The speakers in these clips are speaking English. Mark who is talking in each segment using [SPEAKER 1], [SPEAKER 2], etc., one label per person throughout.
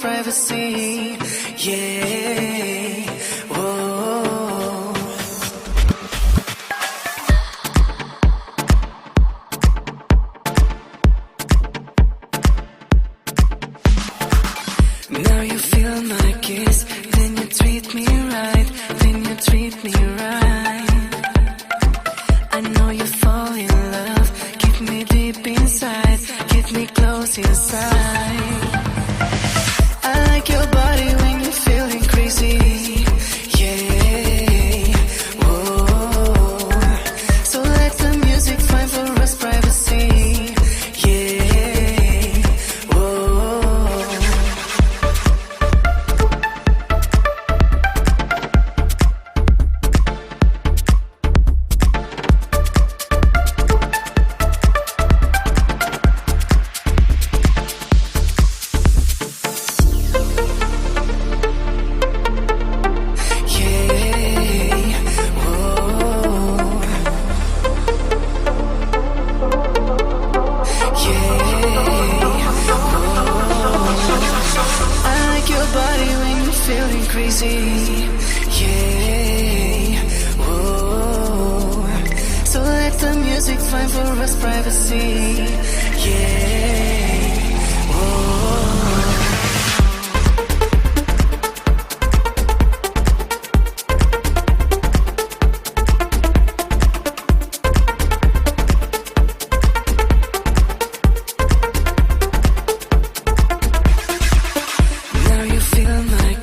[SPEAKER 1] privacy. Yeah. Whoa. Now you feel my kiss, then you treat me right, then you treat me right. I know you fall in love, keep me deep inside, keep me close inside. Feeling. Yeah, whoa. So let the music find for us privacy. Yeah,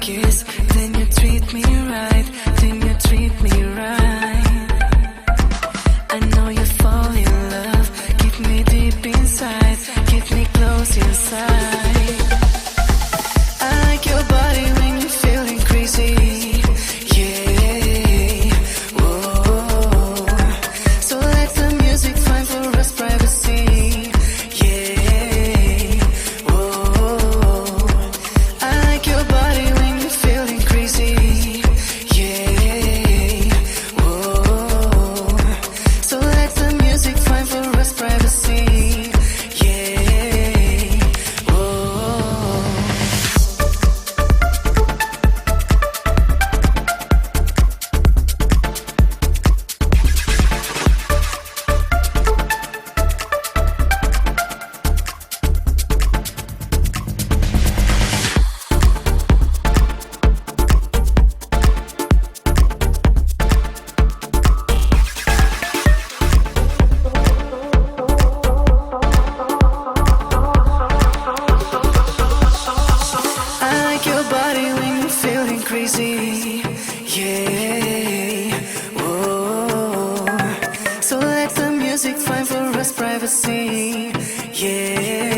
[SPEAKER 1] kiss, treat me right, then you treat me right. I know you fall in love, keep me deep inside, keep me close inside. Crazy. Yeah, whoa. So let the music find for us privacy. Yeah,